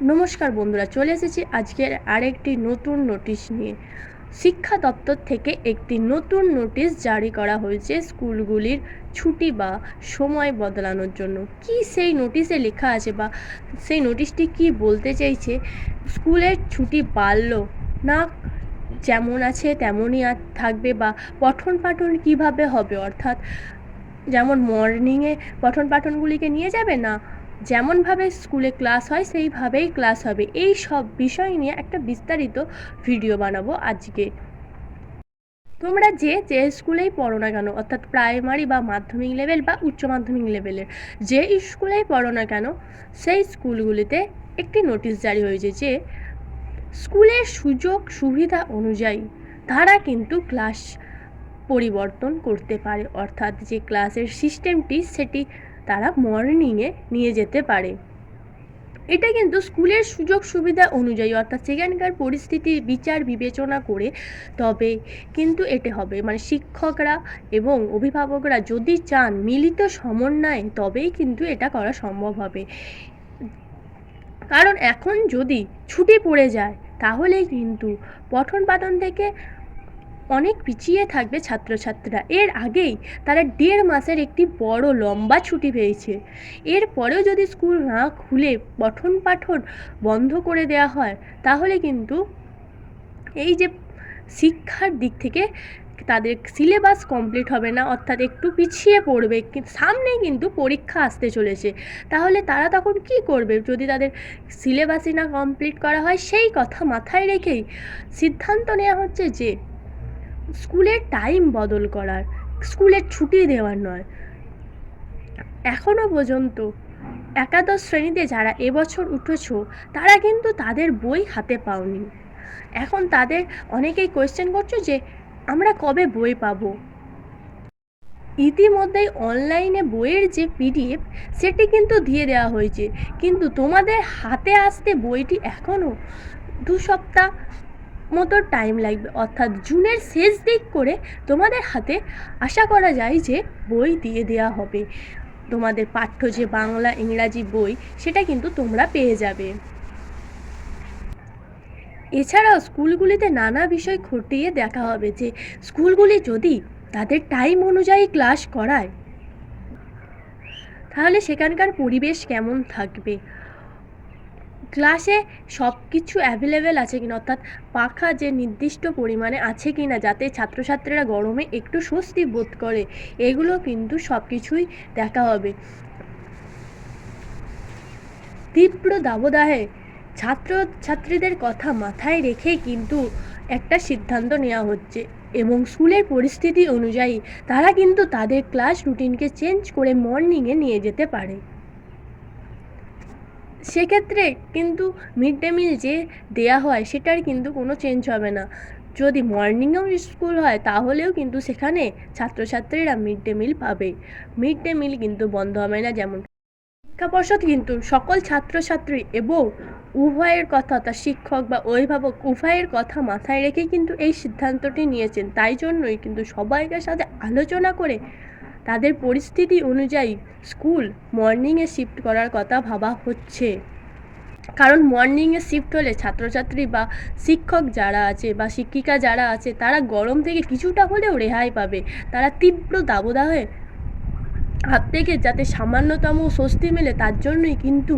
নমস্কার বন্ধুরা, চলে এসেছি আজকের আরেকটি নতুন নোটিশ নিয়ে। শিক্ষা দপ্তর থেকে একটি নতুন নোটিশ জারি করা হয়েছে স্কুলগুলির ছুটি বা সময় বদলানোর জন্য। কি সেই নোটিশে লেখা আছে বা সেই নোটিশটি কি বলতে চাইছে? স্কুলের ছুটি বাড়লো না যেমন আছে তেমনই আর থাকবে বা পঠন পাঠন কীভাবে হবে? অর্থাৎ যেমন মর্নিংয়ে পঠন পাঠনগুলিকে নিয়ে যাবে না যেমনভাবে স্কুলে ক্লাস হয়, সেইভাবেই ক্লাস হবে। এই সব বিষয় নিয়ে একটা বিস্তারিত ভিডিও বানাবো আজকে। তোমরা যে যে স্কুলেই পড়ো না কেন, অর্থাৎ প্রাইমারি বা মাধ্যমিক লেভেল বা উচ্চ মাধ্যমিক লেভেলের, যে স্কুলেই পড়ো না কেন, সেই স্কুলগুলিতে একটি নোটিশ জারি হয়েছে যে, স্কুলের সুযোগ সুবিধা অনুযায়ী তারা কিন্তু ক্লাস পরিবর্তন করতে পারে। অর্থাৎ যে ক্লাসের সিস্টেমটি, সেটি তারা মর্নিংয়ে নিয়ে যেতে পারে। এটা কিন্তু স্কুলের সুযোগ সুবিধা অনুযায়ী অর্থাৎ সেখানকার পরিস্থিতি, বিচার, বিবেচনা করে তবে কিন্তু এটা হবে। মানে শিক্ষকরা এবং অভিভাবকরা যদি চান মিলিত সমন্বয়ে, তবেই কিন্তু এটা করা সম্ভব হবে। কারণ এখন যদি ছুটি পড়ে যায়, তাহলেই কিন্তু পঠন পাঠন থেকে অনেক পিছিয়ে থাকবে ছাত্রছাত্রীরা। এর আগেই তারা দেড় মাসের একটি বড় লম্বা ছুটি পেয়েছে। এরপরেও যদি স্কুল না খুলে পঠন পাঠন বন্ধ করে দেওয়া হয়, তাহলে কিন্তু এই যে শিক্ষার দিক থেকে তাদের সিলেবাস কমপ্লিট হবে না, অর্থাৎ একটু পিছিয়ে পড়বে সামনেই কিন্তু পরীক্ষা আসতে চলেছে। তাহলে তারা তখন কি করবে? যদি তাদের সিলেবাসই না কমপ্লিট করা হয়, সেই কথা মাথায় রেখেই সিদ্ধান্ত নেওয়া হচ্ছে যে স্কুলের টাইম বদল করার স্কুলের ছুটি দেওয়ার নয়। এখনও পর্যন্ত একাদশ শ্রেণীতে যারা এবছর উঠেছো, তারা কিন্তু তাদের বই হাতে পাওনি। এখন তাদের অনেকেই কোয়েশ্চেন করছ যে, আমরা কবে বই পাবো? ইতিমধ্যেই অনলাইনে বইয়ের যে পিডিএফ সেটি কিন্তু দিয়ে দেওয়া হয়েছে। কিন্তু তোমাদের হাতে আসতে বইটি এখনও দু সপ্তাহ মতো টাইম লাগবে। অর্থাৎ জুনের শেষ দিক করে তোমাদের হাতে আশা করা যায় যে বই দিয়ে দেওয়া হবে। তোমাদের পাঠ্য যে বাংলা, ইংরাজি বই, সেটা কিন্তু তোমরা পেয়ে যাবে। এছাড়াও স্কুলগুলিতে নানা বিষয় খতিয়ে দেখা হবে যে, স্কুলগুলি যদি তাদের টাইম অনুযায়ী ক্লাস করায়, তাহলে সেখানকার পরিবেশ কেমন থাকবে? ক্লাসে সব কিছু অ্যাভেলেবেল আছে কিনা, অর্থাৎ পাখা যে নির্দিষ্ট পরিমাণে আছে কিনা, যাতে ছাত্রছাত্রীরা গরমে একটু স্বস্তি বোধ করে, এগুলো কিন্তু সব কিছুই দেখা হবে। তীব্র দাবদাহে ছাত্র ছাত্রীদের কথা মাথায় রেখে কিন্তু একটা সিদ্ধান্ত নেওয়া হচ্ছে এবং স্কুলের পরিস্থিতি অনুযায়ী তারা কিন্তু তাদের ক্লাস রুটিনকে চেঞ্জ করে মর্নিংয়ে নিয়ে যেতে পারে। সেক্ষেত্রে কিন্তু মিড ডে মিল যে দেয়া হয়, সেটার কিন্তু কোনো চেঞ্জ হবে না। যদি মর্নিংয়েও স্কুল হয়, তাহলেও কিন্তু সেখানে ছাত্রছাত্রীরা মিড ডে মিল পাবে। মিড ডে মিল কিন্তু বন্ধ হবে না, যেমন শিক্ষা পর্ষদ কিন্তু সকল ছাত্রছাত্রী এবং উভয়ের কথা অর্থাৎ শিক্ষক বা অভিভাবক উভয়ের কথা মাথায় রেখে কিন্তু এই সিদ্ধান্তটি নিয়েছেন। তাই জন্যই কিন্তু সবাইকার সাথে আলোচনা করে তাদের পরিস্থিতি অনুযায়ী স্কুল মর্নিংয়ে শিফট করার কথা ভাবা হচ্ছে। কারণ মর্নিংয়ে শিফট হলে ছাত্রছাত্রী বা শিক্ষক যারা আছে বা শিক্ষিকা যারা আছে, তারা গরম থেকে কিছুটা হলেও রেহাই পাবে। তারা তীব্র দাবদাহে হাত থেকে যাতে সামান্যতম স্বস্তি মেলে, তার জন্যই কিন্তু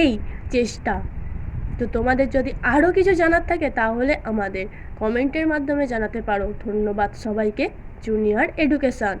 এই চেষ্টা। তো তোমাদের যদি আরও কিছু জানার থাকে, তাহলে আমাদের কমেন্টের মাধ্যমে জানাতে পারো। ধন্যবাদ সবাইকে। Junior education.